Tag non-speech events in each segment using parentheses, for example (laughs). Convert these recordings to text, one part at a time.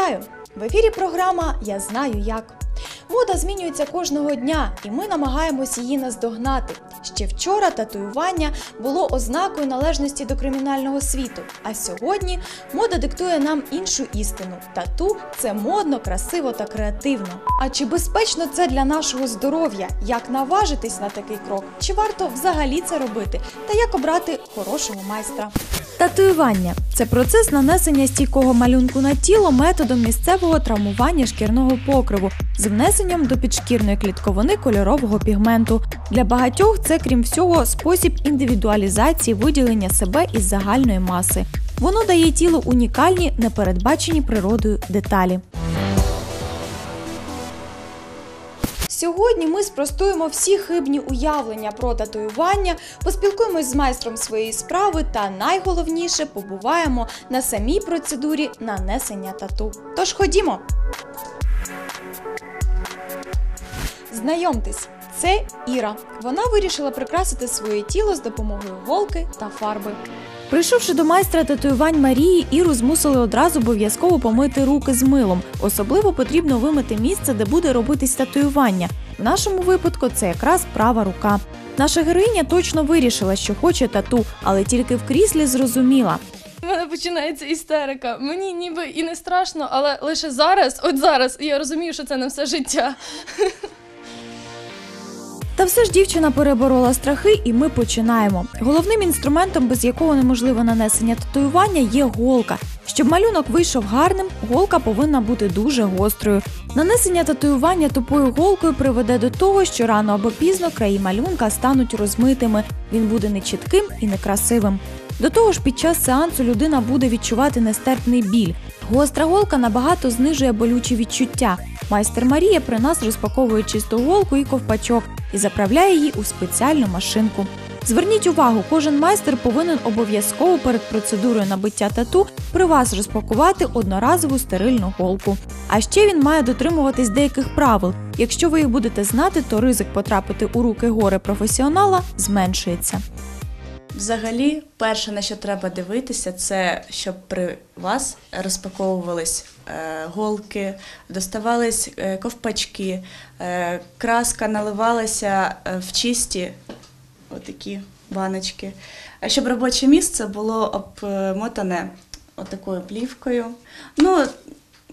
Вітаю! В ефірі програма Я знаю як. Мода змінюється кожного дня, і ми намагаємось її наздогнати. Ще вчора татуювання було ознакою належності до кримінального світу. А сьогодні мода диктує нам іншу істину: тату це модно, красиво та креативно. А чи безпечно це для нашого здоров'я? Як наважитись на такий крок? Чи варто взагалі це робити? Та як обрати хорошого майстра? Татуювання це процес нанесення стійкого малюнку на тіло методом місцевого травмування шкірного покриву з внесенням до підшкірної клітковини кольорового пігменту. Для багатьох це, крім всього, спосіб індивідуалізації виділення себе із загальної маси. Воно дає тілу унікальні, непередбачені природою деталі. Сьогодні ми спростуємо всі хибні уявлення про татуювання, поспілкуємось з майстром своєї справи та найголовніше побуваємо на самій процедурі нанесення тату. Тож ходімо. Знайомтесь, це Іра. Вона вирішила прикрасити своє тіло з допомогою голки та фарби. Прийшовши до майстра татуювань Марії, Іру змусили одразу обов'язково помити руки з милом. Особливо потрібно вимити місце, де буде робитись татуювання. В нашому випадку це якраз права рука. Наша героїня точно вирішила, що хоче тату, але тільки в кріслі зрозуміла. У мене починається істерика. Мені ніби і не страшно, але лише зараз, от зараз, я розумію, що це не все життя. Та все ж дівчина переборола страхи, і ми починаємо. Головним інструментом, без якого неможливе нанесення татуювання, є голка. Щоб малюнок вийшов гарним, голка повинна бути дуже гострою. Нанесення татуювання тупою голкою приведе до того, що рано або пізно краї малюнка стануть розмитими. Він буде нечітким і некрасивим. До того ж, під час сеансу людина буде відчувати нестерпний біль. Гостра голка набагато знижує болючі відчуття. Майстер Марія при нас розпаковує чисту голку і ковпачок і заправляє її у спеціальну машинку. Зверніть увагу, кожен майстер повинен обов'язково перед процедурою набиття тату при вас розпакувати одноразову стерильну голку. А ще він має дотримуватись деяких правил. Якщо ви їх будете знати, то ризик потрапити у руки горе професіонала зменшується. Взагалі, перше, на що треба дивитися, це щоб при вас розпаковувались е, голки, доставались е, ковпачки, е, краска наливалася в чисті отакі баночки. А щоб робоче місце було обмотане отакою плівкою. Ну,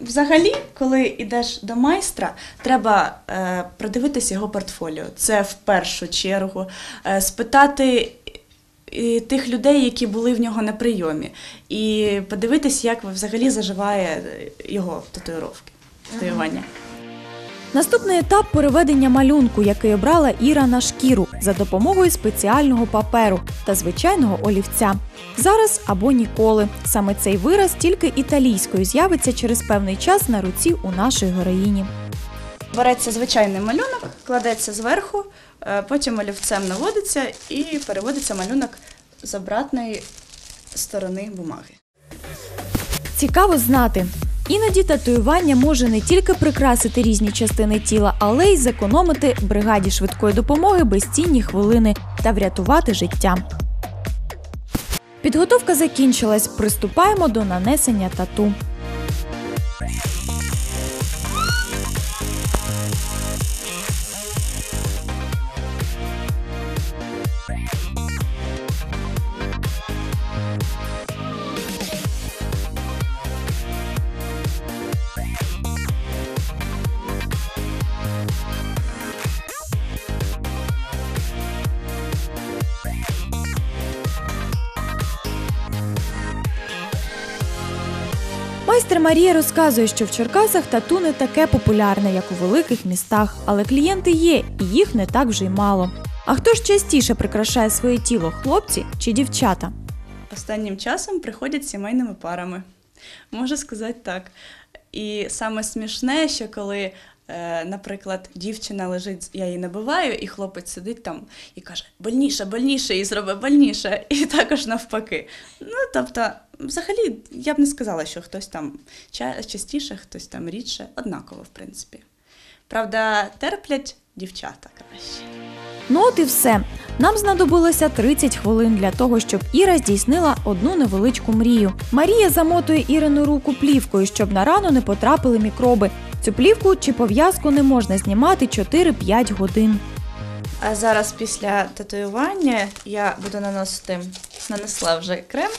Взагалі, коли йдеш до майстра, треба е, продивитися його портфоліо. Це в першу чергу. Е, спитати і тих людей, які були в нього на прийомі, і подивитись, як взагалі заживає його татуїровки, татуювання. Наступний етап переведення малюнку, який обрала Іра на шкіру за допомогою спеціального паперу та звичайного олівця. Зараз або ніколи. Саме цей вираз тільки італійською з'явиться через певний час на руці у нашої героїні. Береться звичайний малюнок, кладеться зверху, е, потім олівцем наводиться і переводиться малюнок з обратної сторони бумаги. Цікаво знати. Іноді татуювання може не тільки прикрасити різні частини тіла, але й зекономити бригаді швидкої допомоги безцінні хвилини та врятувати життя. Підготовка закінчилась. Приступаємо до нанесення тату. Майстер Марія розказує, що в Черкасах тату не таке популярне, як у великих містах, але клієнти є, і їх не так вже й мало. А хто ж частіше прикрашає своє тіло хлопці чи дівчата? Останнім часом приходять сімейними парами. Можу сказати так. І саме смішне, що коли, наприклад, дівчина лежить, я її набиваю, і хлопець сидить там і каже: больніше, больніше, і зроби больніше, (laughs) і також навпаки. Ну, тобто, взагалі, я б не сказала, що хтось там частіше, хтось там рідше, однаково, в принципі. Правда, терплять дівчата краще. Ну от і все. Нам знадобилося 30 хвилин для того, щоб Іра здійснила одну невеличку мрію. Марія замотує Ірину руку плівкою, щоб на рану не потрапили мікроби. Цю плівку чи пов'язку не можна знімати 4-5 годин. А зараз після татуювання я буду наносити, нанесла вже крем,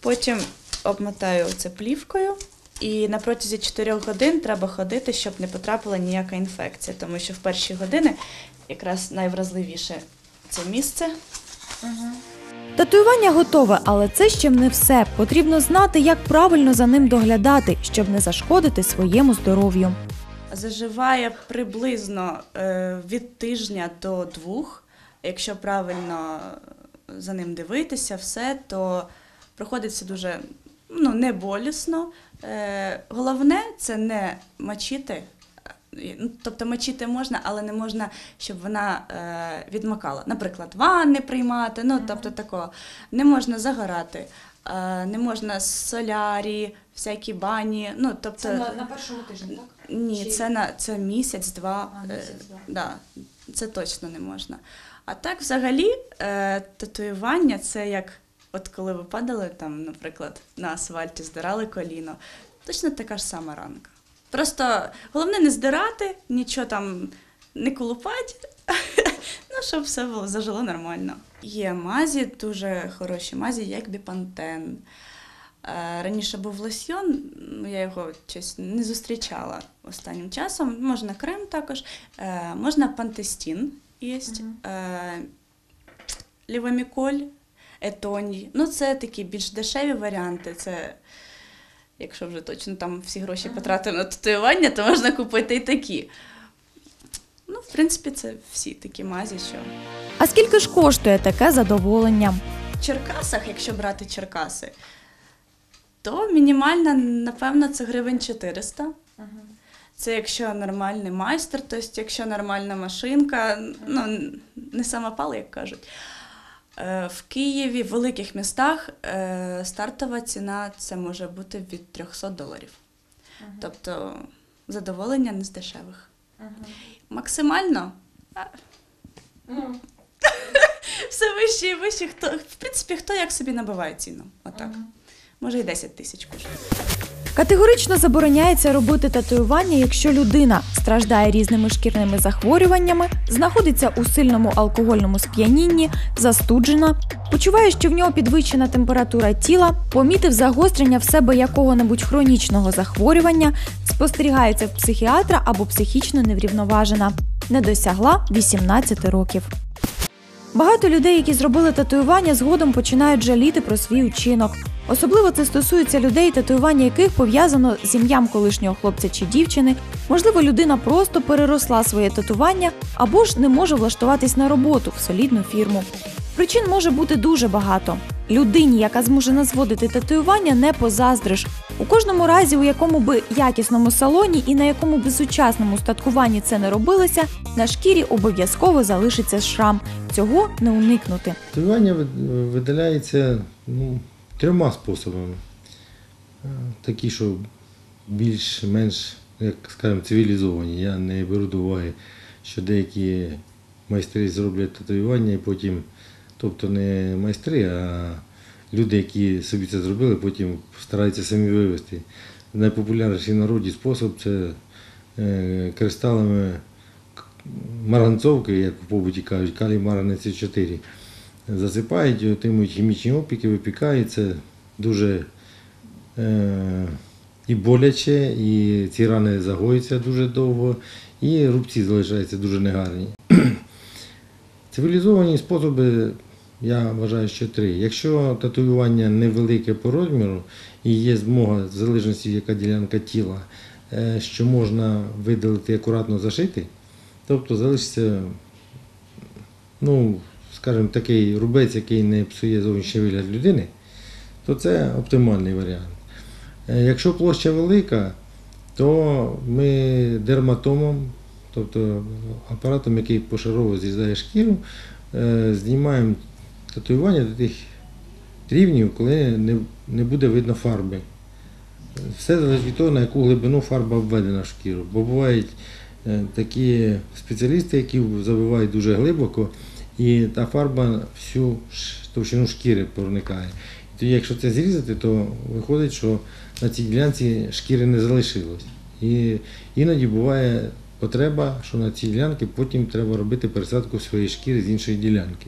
потім обмотаю це плівкою. І на протязі 4 годин треба ходити, щоб не потрапила ніяка інфекція, тому що в перші години якраз найвразливіше це місце. Татуювання готове, але це ще не все. Потрібно знати, як правильно за ним доглядати, щоб не зашкодити своєму здоров'ю. Заживає приблизно е, від тижня до двох. Якщо правильно за ним дивитися, все, то проходить все дуже ну, не болісно. Е, головне це не мочити. Ну, Тобто мочити можна, але не можна, щоб вона е, відмокала. Наприклад, ванни приймати, ну тобто такого. Не можна загорати, е, не можна солярі, всякі бані. Ну, тобто, першому тижні, так? ні, Чи- це на це місяць-два. А, е, місяць-два. да, це точно не можна. А так, взагалі, е, татуювання це як от коли ви падали там, наприклад, на асфальті, здирали коліно. Точно така ж сама ранка. Просто головне не здирати, нічого там не колупати, (laughs) ну, щоб все було зажило нормально. Є мазі, дуже хороші мазі, як біпантен. Е, Раніше був лосьйон, ну, я його щось не зустрічала останнім часом. Можна крем також, е, можна пантестін є, е, лівоміколь, етоній. Ну, це такі більш дешеві варіанти. Це, якщо вже точно там всі гроші потратив на татуювання, то можна купити і такі. Ну, в принципі, це всі такі мазі, що. А скільки ж коштує таке задоволення? В Черкасах, якщо брати Черкаси, то мінімальна, напевно, це гривень 400. Це якщо нормальний майстер, тобто якщо нормальна машинка, ну не самопал, як кажуть. Е, В Києві, в великих містах е, стартова ціна це може бути від 300 доларів. Тобто задоволення не з дешевих. Максимально Ну, (laughs) все вище і вище. Хто, в принципі, хто як собі набиває ціну. Отак. Може і 10 тисяч коштує. Категорично забороняється робити татуювання, якщо людина страждає різними шкірними захворюваннями, знаходиться у сильному алкогольному сп'янінні, застуджена, почуває, що в нього підвищена температура тіла, помітив загострення в себе якого-небудь хронічного захворювання, спостерігається в психіатра або психічно неврівноважена, не досягла 18 років. Багато людей, які зробили татуювання, згодом починають жаліти про свій учинок. Особливо це стосується людей, татуювання яких пов'язано з ім'ям колишнього хлопця чи дівчини. Можливо, людина просто переросла своє татуювання або ж не може влаштуватись на роботу в солідну фірму. Причин може бути дуже багато. Людині, яка змушена зводити татуювання, не позаздриш. У кожному разі, у якому би якісному салоні і на якому би сучасному устаткуванні це не робилося, на шкірі обов'язково залишиться шрам. Цього не уникнути. Татуювання ви- видаляється ну, трьома способами. Е, Такі, що більш-менш, як скажемо, цивілізовані. Я не беру до уваги, що деякі майстри зроблять татуювання і потім, тобто не майстри, а люди, які собі це зробили, потім стараються самі вивести. Найпопулярніший в народі спосіб це е, кристалами марганцовки, як в побуті кажуть, калій марганець 4 засипають, отримують хімічні опіки, випікають. Це дуже е, і боляче, і ці рани загоюються дуже довго, і рубці залишаються дуже негарні. (clears throat) Цивілізовані способи, я вважаю, що три. Якщо татуювання невелике по розміру і є змога, в залежності яка ділянка тіла, е, що можна видалити і акуратно зашити, тобто залишиться ну, скажімо, такий рубець, який не псує зовнішній вигляд людини, то це оптимальний варіант. Е, Якщо площа велика, то ми дерматомом, тобто апаратом, який пошарово зрізає шкіру, е, знімаємо татуювання до тих рівнів, коли не, буде видно фарби. Все залежить від того, на яку глибину фарба введена в шкіру. Бо бувають е, такі спеціалісти, які забивають дуже глибоко, і та фарба всю товщину шкіри проникає. І тоді, якщо це зрізати, то виходить, що на цій ділянці шкіри не залишилось. І іноді буває потреба, що на цій ділянці потім треба робити пересадку своєї шкіри з іншої ділянки.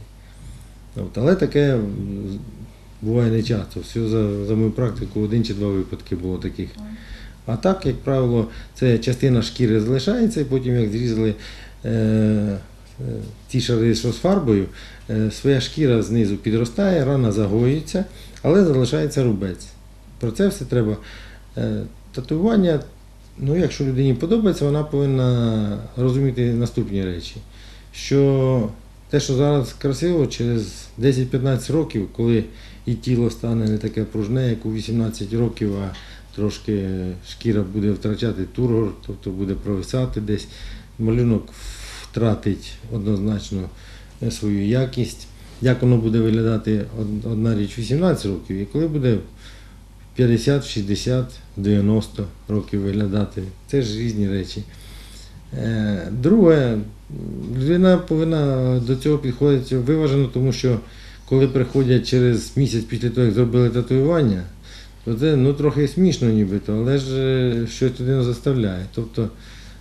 От, але таке буває не часто. Все за, за мою практику один чи два випадки було таких. А так, як правило, це частина шкіри залишається, і потім, як зрізали е, ті шари, з фарбою, е, своя шкіра знизу підростає, рана загоюється, але залишається рубець. Про це все треба. Е, татуювання, ну, якщо людині подобається, вона повинна розуміти наступні речі. Що те, що зараз красиво, через 10-15 років, коли і тіло стане не таке пружне, як у 18 років, а трошки шкіра буде втрачати тургор, тобто буде провисати десь, малюнок втратить однозначно е, свою якість. Як воно буде виглядати одна річ 18 років, і коли буде 50, 60, 90 років виглядати. Це ж різні речі. Е, Друге, людина повинна до цього підходити виважено, тому що коли приходять через місяць після того, як зробили татуювання, то це ну, трохи смішно нібито, але ж е, щось людину заставляє. Тобто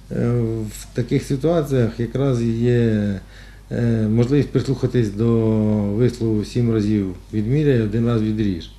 в таких ситуаціях якраз є е, можливість прислухатись до вислову сім разів відміряй, один раз відріж.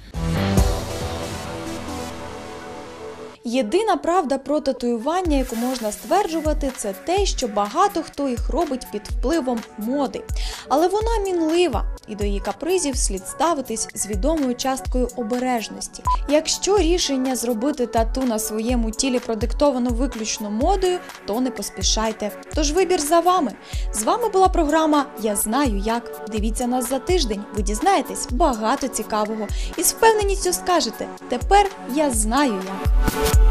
Єдина правда про татуювання, яку можна стверджувати, це те, що багато хто їх робить під впливом моди. Але вона мінлива, і до її капризів слід ставитись з відомою часткою обережності. Якщо рішення зробити тату на своєму тілі продиктовано виключно модою, то не поспішайте. Тож вибір за вами. З вами була програма Я знаю як. Дивіться нас за тиждень. Ви дізнаєтесь багато цікавого і з впевненістю скажете: тепер я знаю як.